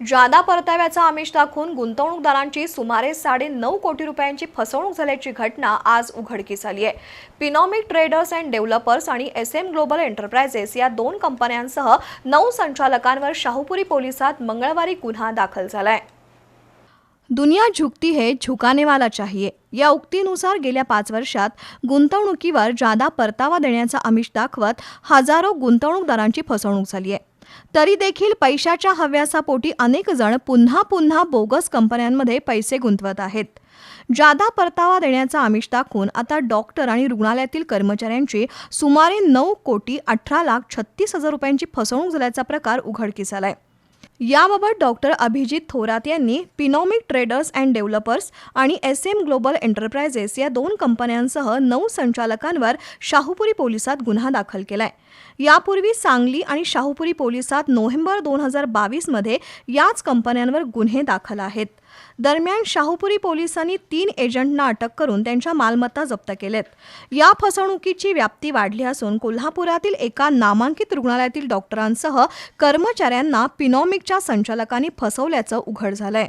जादा परताव्याचा आमिष दाखवून गुंतवणूकदारांची सुमारे साडे नऊ कोटी रुपयांची फसवणूक झाल्याची घटना आज उघडकीस आली आहे. पिनॉमिक ट्रेडर्स अँड डेव्हलपर्स आणि एस एम ग्लोबल एंटरप्राइजेस या दोन कंपन्यांसह नऊ संचालकांवर शाहूपुरी पोलिसात मंगळवारी गुन्हा दाखल झाला आहे दुनिया झुकती है झुकाने वाला चाहिए. या उक्तीनुसार गेल्या पाच वर्षात गुंतवणुकीवर जादा परतावा देण्याचा आमिष दाखवत हजारो गुंतवणूकदारांची फसवणूक झाली आहे. तरी देखील पैशाच्या हव्यासापोटी अनेक जण पुन्हा पुन्हा बोगस कंपन्यांमध्ये पैसे गुंतवत आहेत. जादा परतावा देण्याचा आमिष दाखवून आता डॉक्टर आणि रुग्णालयातील कर्मचाऱ्यांची सुमारे नऊ कोटी अठरा लाख छत्तीस हजार रुपयांची फसवणूक झाल्याचा प्रकार उघडकीस आलाय. याबाबत डॉक्टर अभिजित थोरात यांनी पिनॉमिक ट्रेडर्स अँड डेव्हलपर्स आणि एस एम ग्लोबल एंटरप्राइजेस या दोन कंपन्यांसह नऊ संचालकांवर शाहूपुरी पोलिसात गुन्हा दाखल केलाय. यापूर्वी सांगली आणि शाहूपुरी पोलिसात नोव्हेंबर दोन हजार बावीसमध्ये याच कंपन्यांवर गुन्हे दाखल आहेत. दरम्यान शाहूपुरी पोलिसांनी तीन एजंटना अटक करून त्यांच्या मालमत्ता जप्त केलेत. या फसवणुकीची व्याप्ती वाढली असून कोल्हापुरातील एका नामांकित रुग्णालयातील डॉक्टरांसह कर्मचाऱ्यांना पिनॉमिक संचालकांनी फसवल्याचं उघड झालंय.